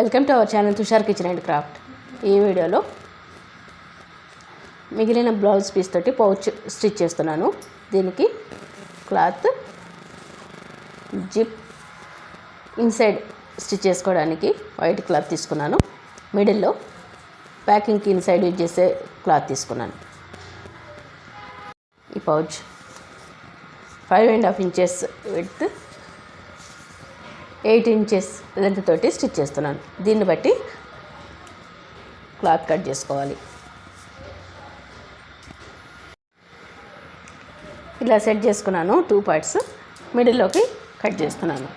Welcome to our channel Tushar kitchen and craft. ఈ వీడియోలో మిగిలిన బ్లౌజ్ పీస్ తోటి పౌచ్ స్టిచ్ చేస్తున్నాను. దీనికి క్లాత్ జిప్ ఇన్సైడ్ స్టిచ్ చేసుకోవడానికి వైట్ క్లాత్ తీసుకున్నాను. మిడిల్లో ప్యాకింగ్కి ఇన్సైడ్ యూజ్ చేసే క్లాత్ తీసుకున్నాను. ఈ pouch five and half inches with eight inches length తోటి స్టిచ్ చేస్తున్నాను. దీన్ని బట్టి క్లాత్ కట్ చేసుకోవాలి. ఇలా సెట్ చేసుకున్నాను టూ పార్ట్స్ మిడిల్లోకి కట్ చేస్తున్నాను.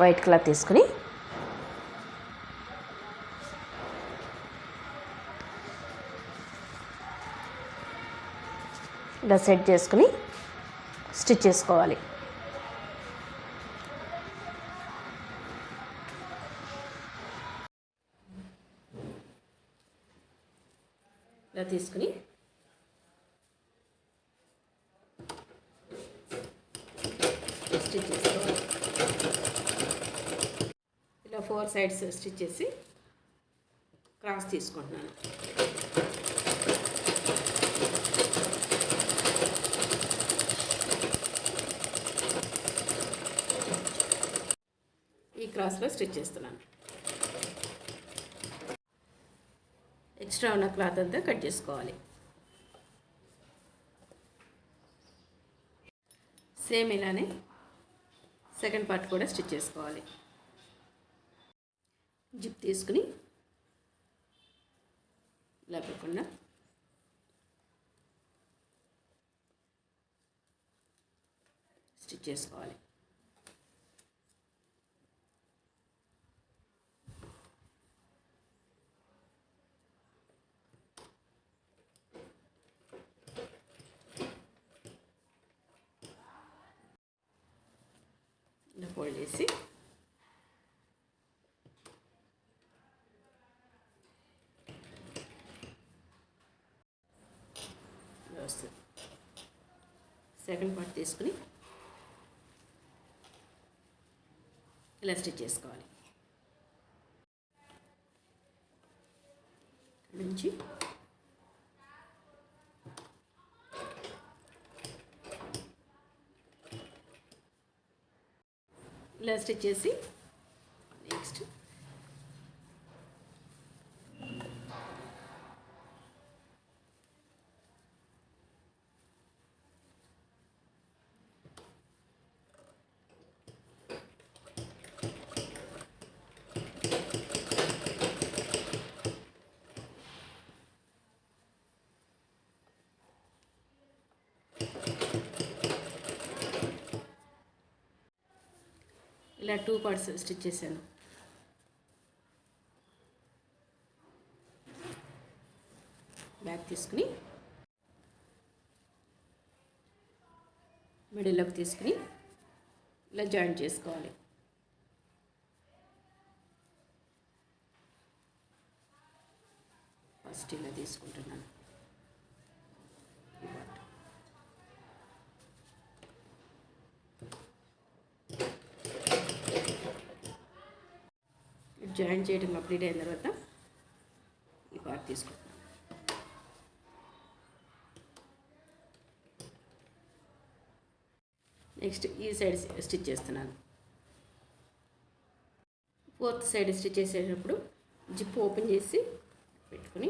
వైట్ క్లాత్ తీసుకుని ఇలా సెట్ చేసుకుని స్టిచ్ చేసుకోవాలి. ఇలా తీసుకుని స్టిచ్ చేసుకోవాలి. ఇలా ఫోర్ సైడ్స్ స్టిచ్ చేసి క్రాస్ తీసుకుంటున్నాను. ఈ క్రాస్లో స్టిచ్ చేస్తున్నాను. ఎక్స్ట్రా ఉన్న క్లాత్ అంతా కట్ చేసుకోవాలి. సేమ్ ఇలానే సెకండ్ పార్ట్ కూడా స్టిచ్ చేసుకోవాలి. జిప్ తీసుకుని లేకుండా స్టిచ్ చేసుకోవాలి ఇలా ఫోల్డ్ చేసి వస్తుంది సెకండ్ పార్ట్ తీసుకుని ఇలా స్టిచ్ చేసుకోవాలి. నుంచి ఇలా స్టిచ్ చేసి నెక్స్ట్ ఇలా టూ పార్ట్స్ స్టిచ్ చేశాను. బ్యాక్ తీసుకుని మిడిల్లోకి తీసుకుని ఇలా జాయిన్ చేసుకోవాలి. ఫస్ట్ ఇలా తీసుకుంటున్నాను ఈ part. జాయిన్ చేయడం కంప్లీట్ అయిన తర్వాత ఈ పార్ట్ తీసుకుంటాం నెక్స్ట్ ఈ సైడ్ స్టిచ్ చేస్తున్నాను. ఫోర్త్ సైడ్ స్టిచ్ చేసేటప్పుడు జిప్ ఓపెన్ చేసి పెట్టుకుని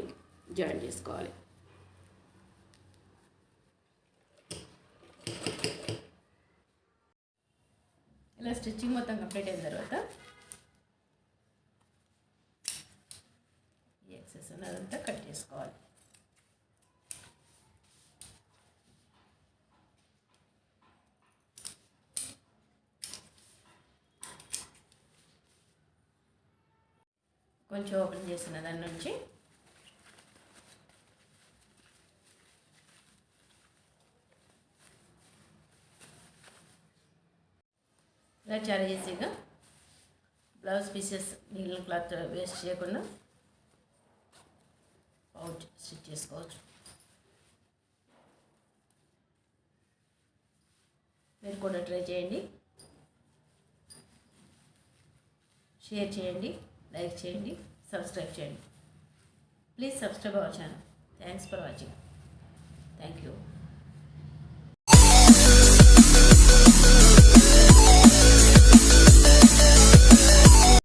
జాయిన్ చేసుకోవాలి. ఇలా స్టిచ్చింగ్ మొత్తం కంప్లీట్ అయిన తర్వాత ఈ ఎక్సెస్ ఉన్నదంతా కట్ చేసుకోవాలి. కొంచెం ఓపెన్ చేసిన దాని నుంచి ఇలా చాలా ఈజీగా బ్లౌజ్ పీసెస్ నీళ్ళ క్లాత్ వేస్ట్ చేయకుండా అవుట్ స్టిచ్ చేసుకోవచ్చు మీరు కూడా ట్రై చేయండి షేర్ చేయండి లైక్ చేయండి సబ్స్క్రైబ్ చేయండి please subscribe our channel thanks for watching thank you